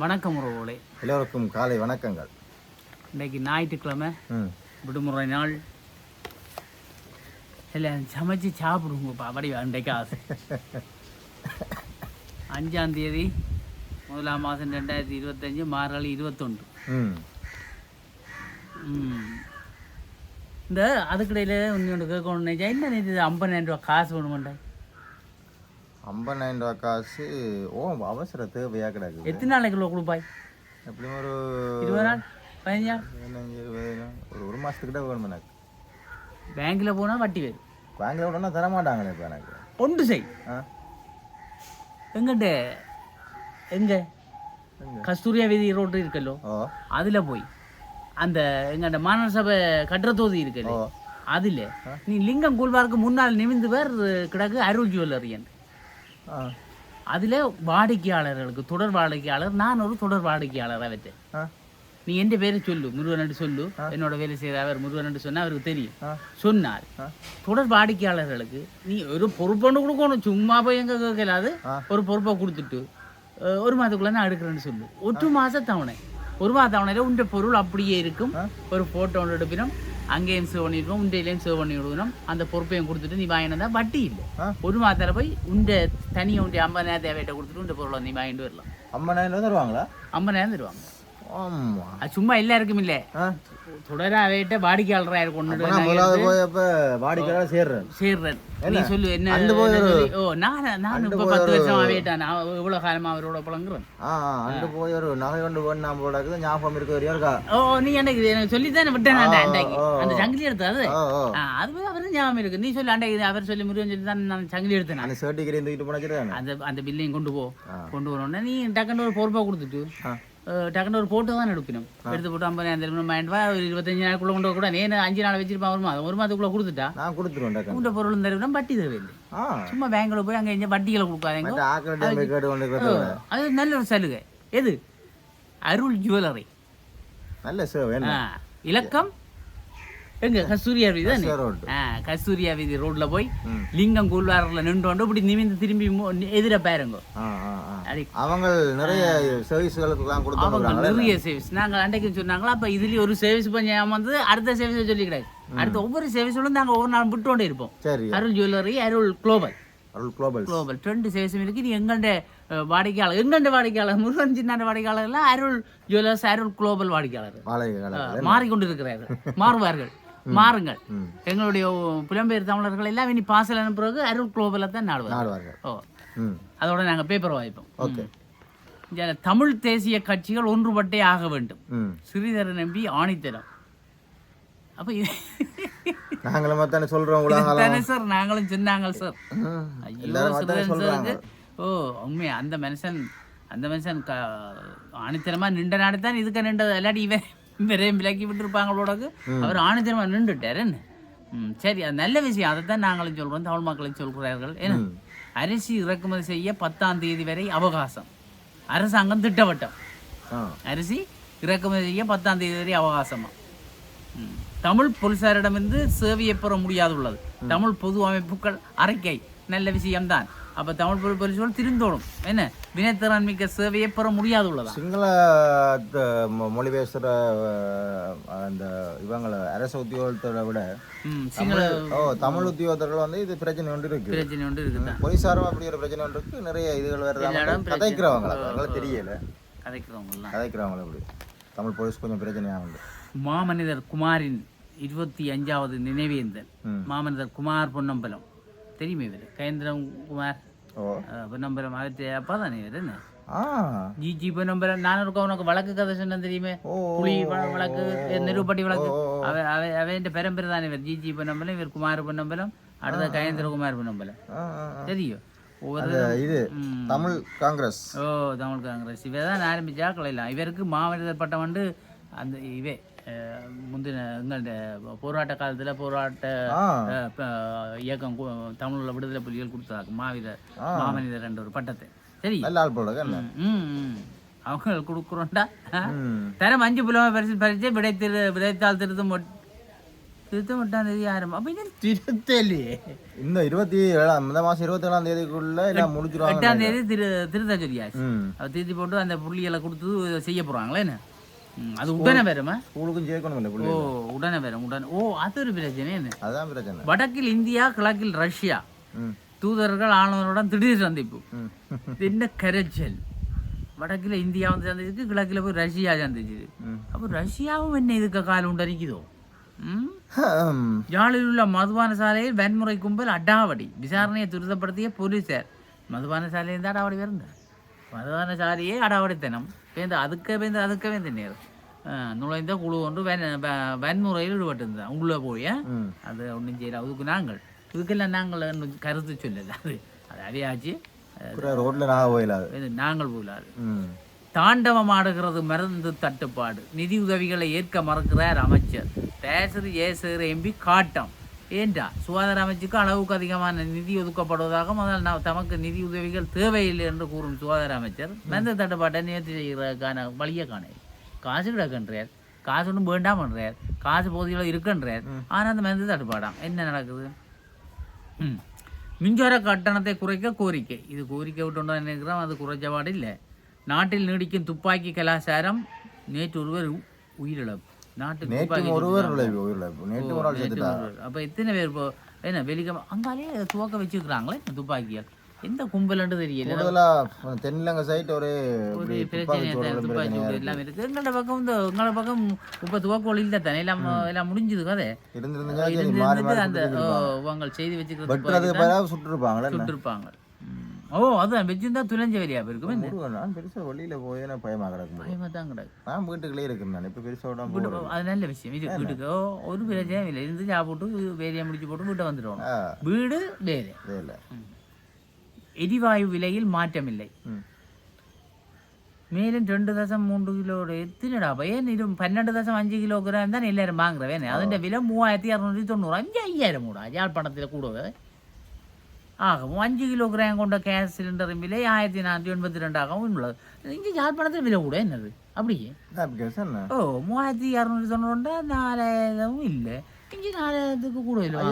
வணக்கம் உறவுகளே. எல்லோருக்கும் காலை வணக்கங்கள். இன்றைக்கு ஞாயிற்றுக்கிழமை. விடுமுறை நாள். இல்லை சமைச்சு சாப்பிடுங்கப்பா அப்படி இன்றைக்கு ஆசை. அஞ்சாம் தேதி முதலாம் மாதம் ரெண்டாயிரத்தி இருபத்தஞ்சி மார்கழி இருபத்தொன்று. இந்த அதுக்கிடையில் ஒன்று கேட்கணும் நினைச்சா என்ன இது ஐம்பதாயிரம் ரூபா காசு வேணுமெண்டா? ஐம்பதாயிரம் ரூபா காசு ஓ அவசர தேவையாக கிடக்குது. எத்தனை நாளைக்கு கிலோ கொடுப்பாய்? எப்படியும் ஒரு இருபது நாள்? பதினஞ்சு? நாள் பதினஞ்சு இருபது ஒரு ஒரு மாதத்துக்கு கிட்ட வேணும் எனக்கு. பேங்க்கில் போனால் வட்டி வரும். பேங்கில் விடனா தர மாட்டாங்களே இப்போ எனக்கு. ஒன்று செய். எங்கிட்ட எங்கே? கஸ்தூரியா வீதி ரோடு இருக்கல்லோ? அதில் போய். அந்த எங்கள்ட மாநகர சபை கட்டுற தொகுதி இருக்குல்ல? அதில். நீ லிங்கம் கூழ்வாருக்கு முன்னால் நிமிந்து பேர் கிடக்கு அருள் ஜுவல்லரியன் அதில் வாடிக்கையாளர்களுக்கு தொடர் வாடிக்கையாளர் நான் ஒரு தொடர் வாடிக்கையாளராக வச்சேன் நீ எந்த பேரை சொல்லு முருகன் சொல்லு. என்னோட வேலை செய்கிற அவர் முருகன் சொன்னா அவருக்கு தெரியும். சொன்னார். தொடர் வாடிக்கையாளர்களுக்கு நீ ஒரு பொறுப்பொன்று கொடுக்கணும் சும்மா போய் எங்க கேட்கலாது. ஒரு பொறுப்பை கொடுத்துட்டு ஒரு மாதத்துக்குள்ள நான் எடுக்கிறேன்னு சொல்லு. மாச தவணை. ஒரு மாத தவணையில் உண்ட பொருள் அப்படியே இருக்கும். ஒரு ஃபோட்டோ எடுப்பினோம் அங்கேயும் சேவ் பண்ணிடுவோம் உண்டையிலையும் சேவ் பண்ணி விடுவோம் அந்த பொறுப்பையும் கொடுத்துட்டு நீ வாங்கினா வட்டி இல்லை. ஒரு மாதத்தில் போய் உண்ட தனியாக உண்ட ஐம்பதாயிரம் தேவையிட்ட கொடுத்துட்டு உண்ட பொருளை நீ வாங்கிட்டு வரலாம். ஐம்பதாயிரம் தருவாங்களா? ஐம்பதாயிரம் தருவாங்க. அது சும்மா எல்லாருக்கும் இல்லை. ஆ? தொடரா அவையிட்ட வாடிக்கையாளராக கொண்டு அப்போ நான் முதலாவது போய் அப்போ வாடிக்கையாளர் சேர்றேன் சேர்றேன் நீ சொல்லு என்ன அண்டு சொல்லி- ஓ நான் நான் இப்போ பத்து வருஷம் அவையிட்டேன் நான் இவ்வளோ காலமா அவரோட பழங்குறேன் அண்டு போய் ஒரு நகை கொண்டு போய் நான் போல இருக்குது ஞாபகம் இருக்க வரையும் இருக்கா ஓ நீ எனக்கு எனக்கு விட்டேன் அன்றைக்கு ஓ, ஓ. அந்த சங்கிலி எடுத்து அது? அது அவரும் ஞாபகம் இருக்கு. நீ சொல்லு அன்றைக்கு அவர் சொல்லி முருகன் சொல்லி தான் நான் சங்கிலி எடுத்தேன். அந்த சர்டிஃபிகேட் தூக்கிட்டு போனச்சுதானே அந்த அந்த பில்லையும் கொண்டு போ. கொண்டு வரணும்னா நீ டக்குன்னு ஒரு பொறுப்பாக கொடுத்துட்டு டக்குன்னு ஒரு போட்டோ தான் எடுக்கணும் எடுத்து போட்டு ஐம்பதாயிரம் மைண்ட் வா ஒரு இருபத்தஞ்சு நாளுக்குள்ள கொண்டு வரக்கூடாது நீ என்ன அஞ்சு நாள் வச்சிருப்பான் ஒரு மாதம் ஒரு மாதத்துக்குள்ள கொடுத்துட்டா நான் கொடுத்துருவேன் உண்ட பொருளும் தருவினா வட்டி ஆ சும்மா பேங்க்ல போய் அங்கே இங்கே வட்டிகளை கொடுக்காதீங்க அது நல்ல ஒரு சலுகை எது அருள் ஜுவல்லரி நல்ல இலக்கம் எங்க? கஸ்தூரியா வீதி தானே கஸ்தூரியா வீதி ரோட்ல போய். லிங்கம் கூழ்வாரில் நின்று இப்படி நிமிந்து திரும்பி எதிர பாருங்க. அவங்க நிறைய சர்வீஸ்களுக்கெல்லாம் அவங்க கொடுத்துருக்காங்க நிறைய சர்வீஸ் நாங்கள் அன்றைக்கு சொன்னாங்களா அப்போ இதுலேயும் ஒரு சர்வீஸ் பண்ணி வந்து அடுத்த சர்வீஸ் சொல்லி கிடையாது அடுத்த ஒவ்வொரு சர்வீஸோடும் நாங்கள் ஒவ்வொரு நாள் விட்டு கொண்டே இருப்போம். சரி. Arul jewellery Arul global Arul global global ரெண்டு சேவசம் இருக்கு. நீ எங்கண்ட அஹ், வாடிக்கையாளர் எங்கண்ட வாடிக்கையாளர்? முருகன் சின்ன வாடிக்கையாளர்லாம் அருள் ஜுவல்லர்ஸ் அருள் குளோபல் வாடிக்கையாளர். அஹ், மாறிக்கொண்டிருக்கிறார்கள். மாறுவார்கள். மாறுங்கள். எங்களுடைய புலம்பெயர் தமிழர்கள் எல்லாம் இனி பாசல் அனுப்புறதுக்கு அருள் குளோபலை தான் நாடுவார் நாடுவார்கள். ஓ. அதோட நாங்கள் பேப்பர் வாய்ப்போம். ஓகே. தமிழ் தேசிய கட்சிகள் ஒன்றுபட்டே ஆக வேண்டும். ஸ்ரீதர நம்பி ஆணித்தரம். அப்போ நாங்களும் சொல்றோம் உலகம் தானே சார் நாங்களும் சொன்னாங்க சார். ஐயோ ஓ உண்மையா அந்த மனுஷன் அந்த மனுஷன் க ஆணித்தரமா நின்ற நாடு தான் இதுக்கு நின்றது. இல்லாட்டி இவன் இவரையும் விலக்கி விட்டுருப்பாங்களோடக்கு அவர் ஆணித்தரமா நின்றுட்டார் என்ன? ம் சரி அது நல்ல விஷயம். அதைத்தான் நாங்களும் சொல்றோம் தமிழ் மக்களும் சொல்கிறார்கள் ஏன்னா அரிசி இறக்குமதி செய்ய பத்தாம் தேதி வரை அவகாசம். அரசாங்கம் திட்டவட்டம். அரிசி இறக்குமதி செய்ய பத்தாம் தேதி வரை அவகாசமா? ம். தமிழ் போலீசாரிடமிருந்து சேவையை பெற முடியாதுள்ளது. தமிழ் பொது அமைப்புகள் அறிக்கை நல்ல விஷயம்தான். அப்ப தமிழ் பொது போலீஸ்கள் திருந்தோடும். என்ன? வினைத்திறன் மிக்க சேவையை பெற முடியாதுள்ளதா? சிங்கள த- மொ- மொழி அஹ், அந்த இவங்களை அரசு உத்தியோகத்தோட விட சிங்கள ஓ தமிழ் உத்தியோகத்தர்கள் வந்து இது பிரச்சனை ஒன்று இருக்கு. பிரச்சனை ஒன்று இருக்குதான் போலீசாரும் அப்படி ஒரு பிரச்சனை ஒன்று இருக்கு. நிறைய இதுகள் பிரச்சனை. கதைக்கிறவங்கள அவங்களுக்கு தெரியல. கதைக்கிறவங்கலாம் கதைக்கிறவங்கள அப்படி. தமிழ் போலீஸ் கொஞ்சம் பிரச்சனையாக உண்டு மாமனிதர் குமாரின் இருபத்தி அஞ்சாவது நினைவேந்தல். ம். மாமனிதர் குமார் பொன்னம்பலம். தெரியுமே இவர்? கயந்திரம் குமார். அவற்றை அப்பா தானே என்ன? ஆ. ஜி ஜி பொன்னம்பலம் நான் இருக்க உனக்கு வழக்கு கதை சொன்னேன் தெரியுமே? புலி வழக்கு நெருப்பட்டி வழக்கு. அவ அவ அவன் பெரம்பெரு தானே இவர். ஜி ஜி பொன்னம்பலம் இவர் குமார் பொன்னம்பலம் அடுத்த கயேந்திர குமார் பொன்னம்பலம் ஆ, ஆ, ஆ. தெரியும்? இது. தமிழ் காங்கிரஸ். ஓ தமிழ் காங்கிரஸ். இவ தான் ஆரம்பிச்சா கலையிலாம் இவருக்கு மாவட்ட பட்டம் வந்து அந்த இவே முந்தின எங்கள்ட போராட்ட காலத்தில் போராட்ட இயக்கம் தமிழ்ல விடுதலை புலிகள் கொடுத்தாங்க மாவீரர். மாமனிதர் என்ற ஒரு பட்டத்தை. சரி. அவங்க கொடுக்குறோண்டா தரம் அஞ்சு புலமை பரிசு பரிச்சு விடை திரு விடைத்தாள் திருத்தம் திருத்தம் எட்டாம் தேதி ஆரம்பம் அப்போ இது திருத்தலையே இந்த இருபத்தி ஏழாம் இந்த மாசம் இருபத்தி ஏழாம் தேதிக்குள்ள எல்லாம் முடிச்சிருவாங்க எட்டாம் தேதி திரு திருத்த சொல்லியாச்சு. திருத்தி போட்டு அந்த புள்ளிகளை கொடுத்து செய்ய போறாங்களே என்ன? அது உடனே வருமா? ஸ்கூலுக்கும் சேர்க்கணும் ஓ உடனே வரும் உடனே. ஓ அது ஒரு பிரச்சனை அதான் பிரச்சனை. வடக்கில் இந்தியா கிழக்கில் ரஷ்யா. தூதர்கள் ஆளுநருடன் திடீர் சந்திப்பு. என்ன கரைச்சல்? வடக்கில் இந்தியா வந்து சந்திச்சு கிழக்கில் போய் ரஷ்யா சந்திச்சு. அப்போ ரஷ்யாவும் என்ன இதுக்கு காலம் உண்டரிக்குதோ. யாழில் உள்ள மதுபான சாலையில் வன்முறை கும்பல் அடாவடி. விசாரணையை துரிதப்படுத்திய போலீசார். மதுபான சாலையில் தான் அடாவடி வருந்தார் மதுபான சாலையே அடாவடித்தனம் பேருந்து அதுக்க பேருந்து அதுக்க வேந்த நேரம் நுழைந்த குழு ஒன்று வன்முறையில் ஈடுபட்டிருந்தார் உள்ளே போய் அது ஒன்றும் செய்யல அதுக்கு நாங்கள் இதுக்கெல்லாம் நாங்கள் கருத்து சொல்லல அது அது அவையாச்சு நான் போயிடாது நாங்கள் தாண்டவம் ஆடுகிறது மருந்து தட்டுப்பாடு நிதி உதவிகளை ஏற்க மறுக்கிறார் அமைச்சர் பேசர் ஏசர் எம்பி காட்டம் ஏண்டா? சுகாதார அமைச்சுக்கு அளவுக்கு அதிகமான நிதி ஒதுக்கப்படுவதாகவும் அதனால் நான் தமக்கு நிதி உதவிகள் தேவையில்லை என்று கூறும் சுகாதார அமைச்சர் மருந்து தட்டுப்பாட்டை நிவர்த்தி செய்கிறதுக்கான வழியை காண காசு கிடக்குன்றார். காசு ஒன்றும் வேண்டாமன்றார். காசு பகுதியில் இருக்குன்றார். ஆனால் அந்த மருந்து தட்டுப்பாடாம் என்ன நடக்குது? ம். மின்சார கட்டணத்தை குறைக்க கோரிக்கை. இது கோரிக்கை விட்டு நினைக்கிறோம்? அது குறைச்ச பாடு இல்லை. நாட்டில் நீடிக்கும் துப்பாக்கி கலாச்சாரம் நேற்று ஒருவர் உயிரிழப்பு. நாட்டுக்கு நேற்று ஒருவர் ஒரு ஆள். அப்ப எத்தனை பேர் இப்போ என்ன வெளிக்க அங்காலே துவக்க வச்சுக்கிறாங்களே இந்த துப்பாக்கியால் எந்த கும்பலன்னு தெரியல கூடுதலா தென்னிலங்க சைட் ஒரு ஒரு இப்படி பிரச்சனை துப்பாக்கி. எல்லாம் எங்களோட பக்கம் இந்த எங்களோட பக்கம் இப்போ துவக்கோல் இல்லை தானே எல்லாம் எல்லாம் முடிஞ்சது கதை அந்த இருப்பாங்க. உங்கள் செய்தி வச்சுக்கிறது சுட்டுருப்பாங்களே? சுட்டிருப்பாங்க ம். ஓ அதுதான் வெஜ்ஜும் தான் துளைஞ்ச வழியா இருக்கும் முருகன் நான் பெருசாக வெளியில் போய் நான் பயமாக கிடக்கும். பயமாக தான் கிடக்கும். நான் வீட்டுக்குள்ளே இருக்கிறேன் நான் இப்போ பெருசாக அது நல்ல விஷயம். இது வீட்டுக்கு ஒரு பிரச்சனையும் இல்லை. இருந்து சாப்பிட்டு வேலையை முடிச்சு போட்டு வீட்டை வந்துடுவோம். வீடு வேலை. வேலை. எரிவாயு விலையில் மாற்றம் இல்லை. மேலும் ரெண்டு தசம் மூன்று கிலோட எத்தினடா? ஏன் இது பன்னெண்டு தசம் அஞ்சு கிலோ கிராம் தான் எல்லாரும் வாங்குறவேன்? அதிൻ്റെ விலை மூவாயிரத்தி இரநூத்தி தொண்ணூறு. அஞ்சு ஐயாயிரம் கூட யாழ்ப்பாணத்தில் கூடவே. ஆகவும் அஞ்சு கிலோகிராம் கொண்ட கேஸ் சிலிண்டரின் விலை ஆயிரத்தி நானூற்றி எண்பத்தி ரெண்டாகவும் உள்ளது இங்கே யாழ்ப்பாணத்தில் விலை கூட என்னது அப்படியே என்ன ஓ மூவாயிரத்தி இரநூத்தி தொண்ணூறுண்டா நாலாயிரம் இல்லை இங்கே நாலாயிரத்துக்கு கூட இல்லை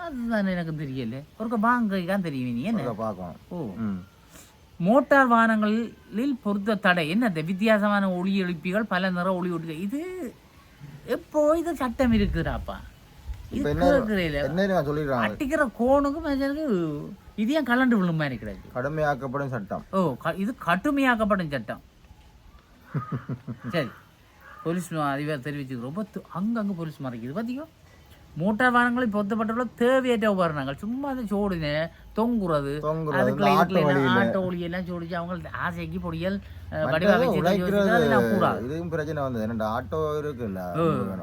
அதுதான் எனக்கு தெரியல ஒருக்க வாங்கிக்கான் தெரியும் நீ என்ன பார்க்கணும் ஓ மோட்டார் வாகனங்களில் பொருத்த தடை என்னது வித்தியாசமான ஒளி எழுப்பிகள் பல நிற ஒளி ஒளி இது எப்போ இது சட்டம் இருக்குதாப்பா இது இப்ப என்ன கேட்கறதில்ல. என்ன சொல்லிடுறாங்க அட்டிக்கிற கோணுக்கு மனுஷனுக்கு இது ஏன் கலண்டு விழும் மாதிரி கிடையாது. கடுமையாக்கப்படும் சட்டம். ஓ இது கடுமையாக்கப்படும் சட்டம். சரி. போலீஸ் அதிபர் தெரிவிச்சுக்கிறோம் ரொம்ப அங்கங்க போலீஸ் மறைக்குது. பார்த்தீங்க மோட்டார் வாகனங்களில் பொருத்தப்பட்டுள்ள தேவையற்ற உபகரணங்கள் சும்மா அந்த சோடுனே தொங்குறது ஒளி எல்லாம் சோடிச்சு அவங்க ஆசைக்கு பொடியல் இதுவும் பிரச்சனை வந்து என்னடா ஆட்டோ இருக்குல்ல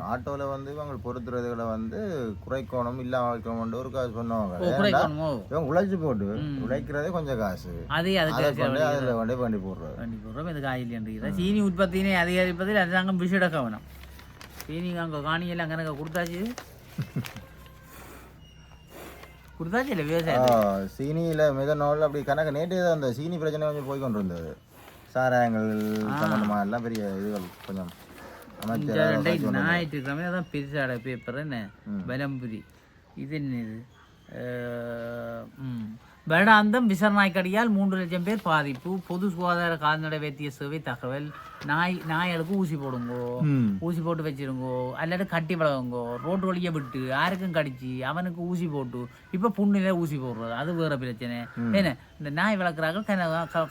ஆட்டோல வந்து இவங்க பொறுத்துறதுகளை வந்து குறைக்கணும் இல்லாம வைக்கணும் ஒரு காசு இவங்க உழைச்சு போட்டு உழைக்கிறதே கொஞ்சம் காசு அதே அதை அதுல கொண்டு பண்ணி போடுறது வண்டி போடுறோம் இது காயில் சீனி உற்பத்தியினை அதிகரிப்பதில் அரசாங்கம் விஷட கவனம் சீனி அங்கே காணியெல்லாம் கணக்க கொடுத்தாச்சு கொடுத்தாச்சு விவசாயம் சீனியில மிதனோல் அப்படி கணக்கு நேற்று தான் அந்த சீனி பிரச்சனை கொஞ்சம் போய் கொண்டு இருந்தது சாராயங்கள் சம்பந்தமா எல்லாம் பெரிய இதுகள் கொஞ்சம் ஞாயிற்றுக்கிழமை அதான் பெருசாட பேப்பர் என்ன? பலம்புரி இது என்னது? அஹ், ம். வருடாந்தம் விசரநாய்க்கடியால் மூன்று லட்சம் பேர் பாதிப்பு. பொது சுகாதார கால்நடை வைத்திய சேவை தகவல். நாய் நாய்களுக்கு ஊசி போடுங்கோ. ஊசி போட்டு வச்சிருங்கோ அல்லது கட்டி வளருங்கோ ரோட்டு வழியை விட்டு யாருக்கும் கடிச்சு அவனுக்கு ஊசி போட்டு இப்போ புண்ணில ஊசி போடுறது. அது வேற பிரச்சனை. என்ன? இந்த நாய் வளர்க்குறாங்க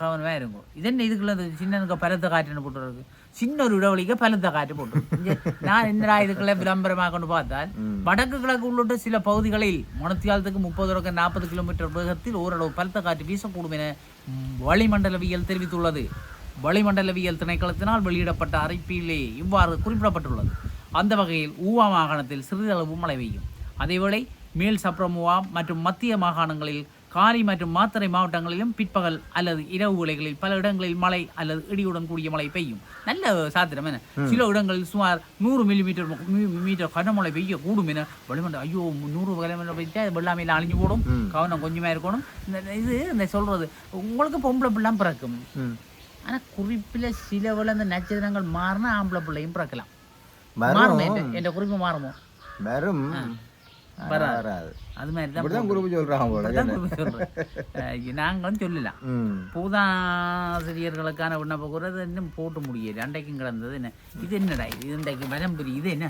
கவனமாக இருக்கும் இது என்ன இதுக்குள்ள சின்னனுக்கு பலத்த காற்றுன்னு போட்டுருக்கு. சின்ன ஒரு இடைவெளிக்கு பலத்த காற்று போட்டு நான் என்னடா இதுக்குள்ள விளம்பரமாக கொண்டு பார்த்தால் வடக்கு கிழக்கு உள்ளிட்ட சில பகுதிகளில் மணத்தியாலத்துக்கு முப்பது தொடக்க நாற்பது கிலோமீட்டர் வேகத்தில் ஓரளவு பலத்த காற்று வீசக்கூடும் என வளிமண்டலவியல் தெரிவித்துள்ளது. வளிமண்டலவியல் திணைக்களத்தினால் வெளியிடப்பட்ட அறிக்கையிலே இவ்வாறு குறிப்பிடப்பட்டுள்ளது அந்த வகையில் ஊவா மாகாணத்தில் சிறிதளவு மழை பெய்யும் அதேவேளை மேல் சப்ரமுவா மற்றும் மத்திய மாகாணங்களில் காலி மற்றும் மாத்தறை மாவட்டங்களிலும் பிற்பகல் அல்லது இரவு வேளைகளில் பல இடங்களில் மழை அல்லது இடியுடன் கூடிய மழை பெய்யும். நல்ல சாத்திரம் என்ன? சில இடங்களில் சுமார் நூறு மில்லிமீட்டர் மீட்டர் கனமழை பெய்ய கூடும் என வளிமண்டலம் ஐயோ நூறு கிலோமீட்டர் பெய்யா வெள்ளாமையில் அழிஞ்சு போடும். கவனம் கொஞ்சமா இருக்கணும். இந்த இது இந்த சொல்றது உங்களுக்கு பொம்பளை பிள்ளாம் பிறக்கும். ம். ஆனா குறிப்பில சில இந்த நட்சத்திரங்கள் மாறினா ஆம்பளை பிள்ளையும் பிறக்கலாம். மாறுமே என்ற குறிப்பு மாறுமோ? வரும். வராது. அது மாதிரி தான் குரூப். அஹ் நாங்களும் சொல்லலாம் பூதாசிரியர்களுக்கான விண்ணப்ப குறை இன்னும் போட்டு முடியல. அன்றைக்கும் கிடந்தது என்ன? இது என்னடா இது? இன்றைக்கு வரம்புரி இது என்ன?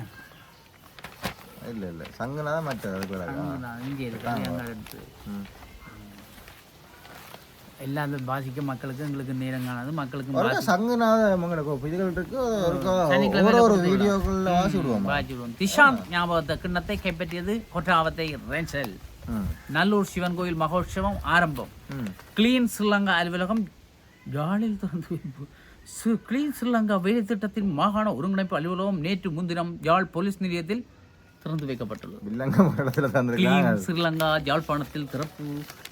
இல்ல இல்ல. சங்குனா தான் மற்ற இங்கே ம். எல்லா பாதிக்க மக்களுக்கு எங்களுக்கு நேரம் காணாது மக்களுக்கு ஒருக்கா சங்குனாத உங்களுக்கு இதுகள் இருக்கு ஒரு வீடியோக்குள்ள திஷாந்த் ஞாபகத்தை கிண்ணத்தை கைப்பற்றியது கொற்றாவத்தை ரென்சல் நல்லூர் சிவன் கோயில் மகோற்சவம் ஆரம்பம். கிளீன் ஸ்ரீலங்கா அலுவலகம் யாழில் திறந்து கிளீன் ஸ்ரீலங்கா வேலை திட்டத்தின் மாகாண ஒருங்கிணைப்பு அலுவலகம் நேற்று முன்தினம் யாழ் போலீஸ் நிலையத்தில் திறந்து வைக்கப்பட்டுள்ளது. ஸ்ரீலங்கா யாழ்ப்பாணத்தில் திறப்பு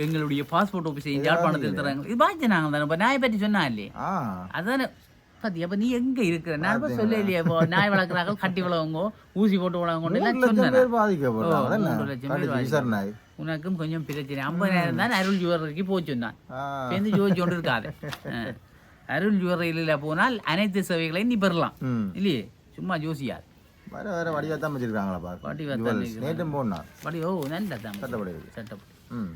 எங்களுடைய பாஸ்போர்ட் ஆஃபீஸை யாழ்ப்பாணத்தில் திறங்க இது பாய்ச்சி நாங்கள் தானே? இப்போ நாயை பற்றி சொன்னா இல்லையே? ஆ. அதானே? பாத்தி அப்ப நீ எங்க இருக்கிற? நான் இப்ப சொல்ல இல்லையே இப்போ நாய் வளர்க்குறாங்க கட்டி வளவங்க ஊசி போட்டு வளவங்க எல்லாம் சொன்னேன் உனக்கும் கொஞ்சம் பிரச்சனை. ஐம்பதாயிரம் தான் அருள் ஜுவல்லரிக்கு போச்சு நான் சேர்ந்து ஜோதிச்சு கொண்டு இருக்காது. அருள் ஜுவல்லரியில் போனால் அனைத்து சேவைகளையும் நீ பெறலாம். இல்லையே? சும்மா ஜோசியாது வேற வேற வடிவா தான் வச்சிருக்காங்களா பாரு. வடிவா தான். நேற்றும் போனா. ஓ நல்ல தான் சட்டப்படி. சட்டப்படி. ம்.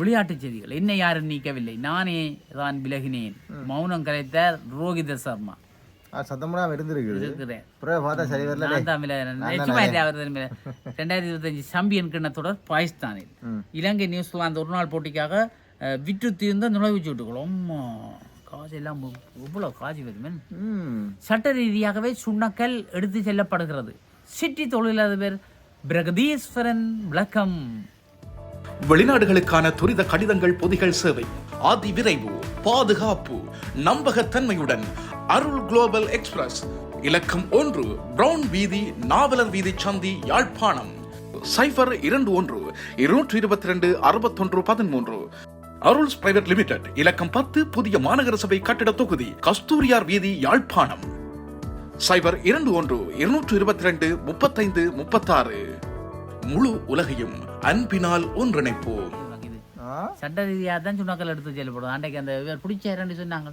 விளையாட்டுச் செய்திகள். என்னை யாரும் நீக்கவில்லை. நானே தான் விலகினேன். மௌனம் கலைத்தார் ரோஹித சர்மா. ஆ சத்தமெல்லாம் இருந்திருக்குது. பார்த்தா சரி வரல விளையாடுறேன். ரெண்டாயிரத்தி இருபத்தஞ்சு சாம்பியன் கிண்ண தொடர் பாகிஸ்தானில். இலங்கை நியூசிலாந்து ஒரு நாள் போட்டிக்காக விற்று தீர்ந்த நுழைவுச் சீட்டுகள். அம்மா. காசு எல்லாம் இவ்வளோ காசு வருமே ம். சட்ட ரீதியாகவே சுண்ணக்கல் எடுத்து செல்லப்படுகிறது. சிட்டி தொழிலதிபர் பிரகதீஸ்வரன் விளக்கம். வெளிநாடுகளுக்கான துரித கடிதங்கள் பொதிகள் சேவை. அதி விரைவு பாதுகாப்பு நம்பகத்தன்மையுடன் அருள் குளோபல் எக்ஸ்பிரஸ். இலக்கம் ஒன்று பிரவுன் வீதி நாவலர் வீதி சந்தி யாழ்ப்பாணம். சைபர் இரண்டு ஒன்று இருநூற்றி இருபத்தி ரெண்டு அறுபத்தொன்று பதிமூன்று. அருள்ஸ் பிரைவேட் லிமிடெட் இலக்கம் பத்து புதிய மாநகர சபை கட்டிட தொகுதி கஸ்தூரியார் வீதி யாழ்ப்பாணம். சைபர் இரண்டு ஒன்று இருநூற்று இருபத்தி ரெண்டு முப்பத்தைந்து முப்பத்தாறு. முழு உலகையும் அன்பினால் ஒன்றிணைப்போம். சட்ட ரீதியாக தான் சுண்ணாக்கல் எடுத்து செல்லப்படும் அன்றைக்கு அந்த பிடிச்சாருன்னு சொன்னாங்க.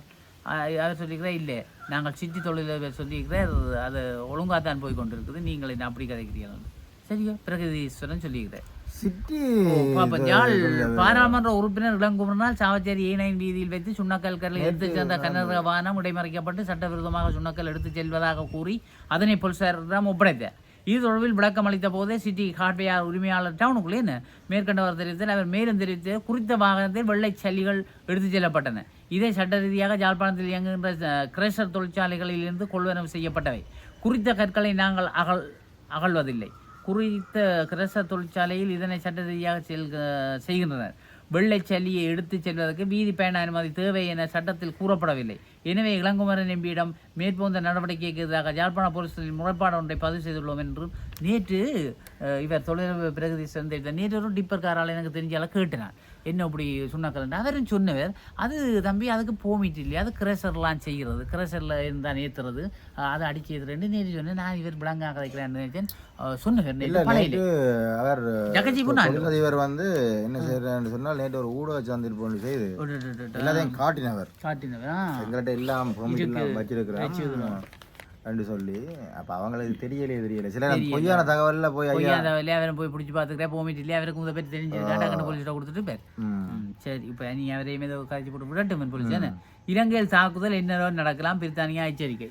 அவர் சொல்லிக்கிறேன் இல்லை நாங்கள் சிட்டி தொழிலதிபர் சொல்லியிருக்கிறேன் அது ஒழுங்காக தான் போய் கொண்டிருக்குது. நீங்கள் என்ன அப்படி கதைக்கிறீர்கள். சரியோ? பிரகதீஸ்வரன் சொல்லியிருக்கிறேன் சிட்டி யாழ் பாராளுமன்ற உறுப்பினர் இளங்குமரனால் சாவச்சேரி ஏனையின் வீதியில் வைத்து சுண்ணக்கல் கல்லை எடுத்து சென்ற கனரக வாகனம் இடைமறிக்கப்பட்டு சட்டவிரோதமாக சுண்ணக்கல் எடுத்து செல்வதாக கூறி அதனை போலீசாரிடம் ஒப்படைத்தார் இது தொடர்பில் விளக்கம் அளித்த போதே சிட்டி ஹார்ட்வேர் உரிமையாளர் டவுனுக்குள்ளே என்ன மேற்கண்டவர் தெரிவித்தார். அவர் மேலும் தெரிவித்து குறித்த வாகனத்தில் வெள்ளை சல்லிகள் எடுத்துச் செல்லப்பட்டன. இதை சட்ட ரீதியாக யாழ்ப்பாணத்தில் இயங்குகின்ற கிரஷர் தொழிற்சாலைகளில் இருந்து கொள்வனவு செய்யப்பட்டவை. குறித்த கற்களை நாங்கள் அகல் அகழ்வதில்லை. குறித்த கிரச தொழிற்சாலையில் இதனை சட்ட ரீதியாக செல்க செய்கின்றனர் வெள்ளைச்சலியை எடுத்துச் செல்வதற்கு வீதி பயண அனுமதி தேவை என சட்டத்தில் கூறப்படவில்லை. எனவே இளங்குமரன் எம்பியிடம் மேற்போந்த நடவடிக்கைக்கு எதிராக யாழ்ப்பாண போலீசில் முறைப்பாடு ஒன்றை பதிவு செய்துள்ளோம் என்றும் நேற்று இவர் தொழில் பிரகதி சேர்ந்த நேற்று ஒரு டிப்பர் காரால் எனக்கு தெரிஞ்சால கேட்டினார் என்ன இப்படி சொன்னாக்கலண்டா அவரும் சொன்னவர் அது தம்பி அதுக்கு போமிட்டு இல்லையா? அது கிரேசர்லாம் செய்கிறது கிரேசரில் இருந்தால் ஏற்றுறது அதை அடிச்சு ஏற்றுறேன்னு நேற்று சொன்னேன். நான் இவர் விளங்கா கதைக்கிறேன்னு நினைச்சேன். சொன்னவர் தொழிலதிபர் வந்து என்ன செய்யறான்னு சொன்னால் நேற்று ஒரு ஊடக சந்திப்பு ஒன்று செய்து எல்லாத்தையும் காட்டினவர். காட்டினவரா? எங்கள்கிட்ட எல்லாம் வச்சிருக்கிறோம் என்று சொல்லி அப்ப அவங்களுக்கு தெரியலையே தெரியல. சில பொய்யான தகவல்ல போய் பொய்யாத வேலையை அவரை போய் பிடிச்சி பார்த்துக்கிறேன் போமிட்டு இல்லையா? அவருக்கு இதை பற்றி தெரிஞ்சு டாட்டா போலீஸ்கிட்ட கொடுத்துட்டு பேர் சரி. இப்போ நீ அவரையும் ஏதோ காய்ச்சி போட்டு விடட்டும் போலீஸ் இலங்கையில் தாக்குதல் என்ன நடக்கலாம். பிரித்தானியா எச்சரிக்கை.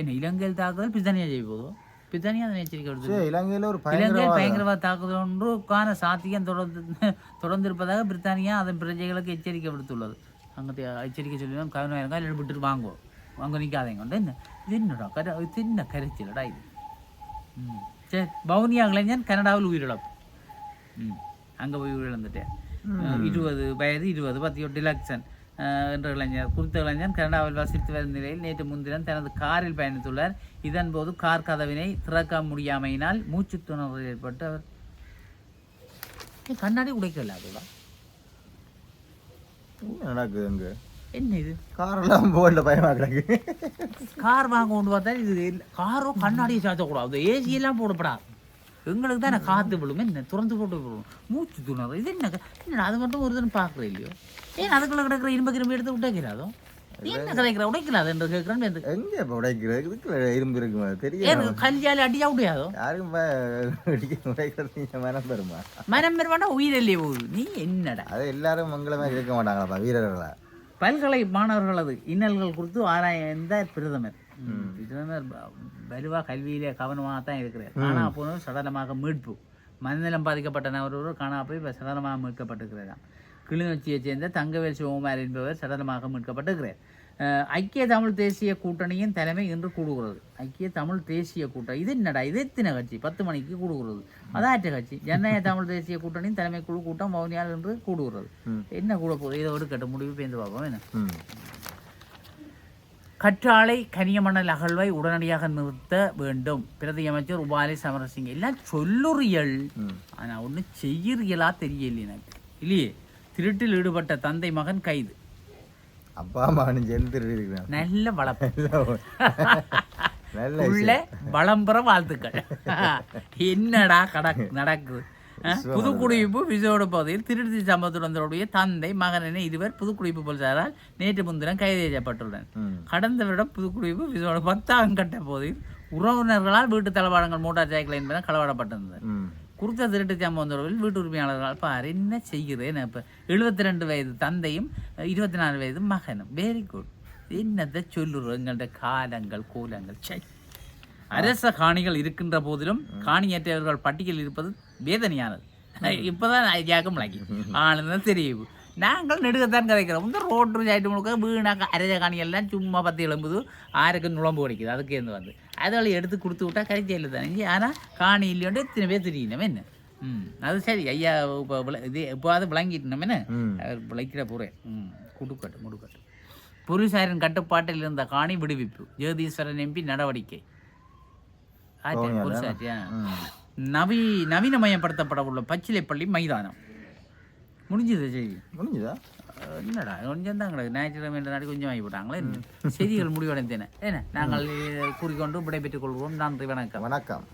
என்ன இலங்கையில் தாக்குதல் பிரித்தானியா செய்ய போதும்? பிரித்தானியா அதனை எச்சரிக்கை கொடுத்து சரி, இலங்கையில ஒரு இலங்கையில் பயங்கரவாத தாக்குதல் ஒன்றுக்கான சாத்தியம் தொடர்ந்து தொடர்ந்திருப்பதாக பிரித்தானியா அதன் பிரஜைகளுக்கு எச்சரிக்கை விடுத்துள்ளது. அங்கே எச்சரிக்கை சொல்லி கவனம் இருங்க இல்லை விட்டுட்டு வாங்குவோம். அங்கே நிற்காதீங்க இது இது என்னடா கர இது என்ன கரைச்சலடா இது ம் சரி பவுனியா இளைஞன் கனடாவில் உயிரிழப்பு ம் அங்கே போய் உயிரிழந்துட்டேன் இருபது வயது இருபது பத்தியொட்டு டிலக்ஷன் என்ற இளைஞர் குறித்த இளைஞன் கனடாவில் வசித்து வரும் நிலையில் நேற்று முன்தினம் தனது காரில் பயணித்துள்ளார் இதன் போது கார் கதவினை திறக்க முடியாமையினால் மூச்சு திணறல் ஏற்பட்டு அவர் கண்ணாடி உடைக்கல அதுதான் என்ன நடக்குது அங்கே என்ன இது? காரெல்லாம் போகல பயமா கிடக்கு கார் வாங்க கொண்டு பார்த்தா இது. காரோ கண்ணாடியை சாத்தக்கூடாது. ஏசி எல்லாம் போடப்படாது. எங்களுக்கு தான் காற்று விழும். என்ன? திறந்து போட்டு விழும். மூச்சு துணர் இது என்ன? என்ன அது மட்டும் ஒரு தினம் பார்க்குற இல்லையோ? ஏன் அதுக்குள்ள கிடக்கிற இரும்பு கிரும்பி எடுத்து உடைக்கிறாதோ? என்ன கதைக்கிற உடைக்கலாது என்று கேட்குறேன். எங்க இப்போ உடைக்கிறது? இரும்பு இருக்குமா? தெரியும் கல்யாணம் அடியா முடியாதோ யாருக்கும் உடைக்கிறது மனம் பெறுமா? மனம் பெருமாண்டா உயிரில்லையே போகுது. நீ என்னடா? அது எல்லாரும் உங்களை மாதிரி இருக்க மாட்டாங்களாப்பா வீரர்களா. பல்கலை மாணவர்களது இன்னல்கள் குறித்து ஆராய்ந்த பிரதமர். பிரதமர் ப- வலுவா கல்வியிலே கவனமாக தான் இருக்கிறார். காணா போனவர் சடலமாக மீட்பு. மனநலம் பாதிக்கப்பட்ட நபர் ஒருவர் காணா போய் இப்ப சடலமாக மீட்கப்பட்டிருக்கிறாராம் கிளிநொச்சியைச் சேர்ந்த தங்கவேல் சிவகுமார் என்பவர் சடலமாக மீட்கப்பட்டிருக்கிறார். ஐக்கிய தமிழ் தேசிய கூட்டணியின் தலைமை இன்று கூடுகிறது. ஐக்கிய தமிழ் தேசிய கூட்டணி. இது என்னடா? இது எத்தனை கட்சி? பத்து மணிக்கு கூடுகிறது. அதாற்ற கட்சி. ஜனநாயக தமிழ் தேசிய கூட்டணியின் தலைமை குழு கூட்டம் வவுனியால் என்று கூடுகிறது. என்ன கூட போகுது? இதை எடுக்கட்ட முடிவு பேந்து பார்ப்போம். என்ன? கற்றாழை கனியமணல் அகழ்வை உடனடியாக நிறுத்த வேண்டும். பிரதி அமைச்சர் உபாலி சமரசிங்க. எல்லாம் சொல்லுறியல். ஆனா ஒண்ணு செய்யறியலா தெரியல எனக்கு. இல்லையே? திருட்டில் ஈடுபட்ட தந்தை மகன் கைது. அப்பா மகனும் சேர்ந்து இருக்கிறான் நல்ல வளர்ப்பு நல்ல உள்ள வளம்பெற வாழ்த்துக்கள். என்னடா கடக் நடக்குது? புதுக்குடியிருப்பு விஜயோட பகுதியில் திருச்சி சம்பவத்துடைய தந்தை மகன் என இருவர் புதுக்குடியிருப்பு போலீசாரால் நேற்று முன்தினம் கைது செய்யப்பட்டுள்ளனர். கடந்த வருடம் புதுக்குடியிருப்பு விஜயோட பத்தாம் கட்ட பகுதியில் உறவினர்களால் வீட்டு தளவாடங்கள் மோட்டார் சைக்கிள் என்பன களவாடப்பட்டிருந்தது குறித்த திருட்டு சம்பவம் தொடர்பில் வீட்டு உரிமையாளர்கள் பாரு என்ன செய்கிறேன் இப்போ எழுபத்தி ரெண்டு வயது தந்தையும் இருபத்தி நாலு வயது மகனும். வெரி குட் என்னத்தை சொல்லுறோம் எங்கள்ட காலங்கள் கூலங்கள். சை அரச காணிகள் இருக்கின்ற போதிலும் காணியற்றவர்கள் பட்டியலில் இருப்பது வேதனையானது. இப்போதான் ஜாக்கம் முளைக்கி ஆனது தெரியும் நாங்கள் நெடுகத்தான் கதைக்கிறோம். இந்த ரோட்டு சைட்டு முழுக்க வீணாக்க அரச காணிகள்லாம் சும்மா பத்து எழும்புது. ஆருக்கு நுழம்பு கிடைக்குது அதுக்கு இருந்து வந்து. அதில் எடுத்து கொடுத்து விட்டா கரைச்சல் தானே? ஆனால் காணி இல்லையோண்டு இத்தனை பேர் தெரியணும் என்ன? ம். அது சரி. ஐயா இப்போ இது இப்போது விளங்கிட்டோம். என்ன. அவர் விளைக்கிற போகிறேன் ம். குடுக்கட்டு முடுக்கட்டு போலீசாரின் கட்டுப்பாட்டில் இருந்த காணி விடுவிப்பு. ஜெகதீஸ்வரன் எம்பி நடவடிக்கை? ம். நவீ நவீனமயப்படுத்தப்பட உள்ள பச்சிலைப்பள்ளி மைதானம். முடிஞ்சது செய்தி முடிஞ்சுதா? என்னடா கொஞ்சம் தான் கிடக்கு. ஞாயிற்றுக்கிழமை நாடு கொஞ்சம் வாங்கி போட்டாங்களே செய்திகள் முடிவடைந்தன. என்ன? நாங்கள் கூறிக்கொண்டு விடைபெற்றுக் கொள்வோம் நன்றி வணக்கம். வணக்கம்.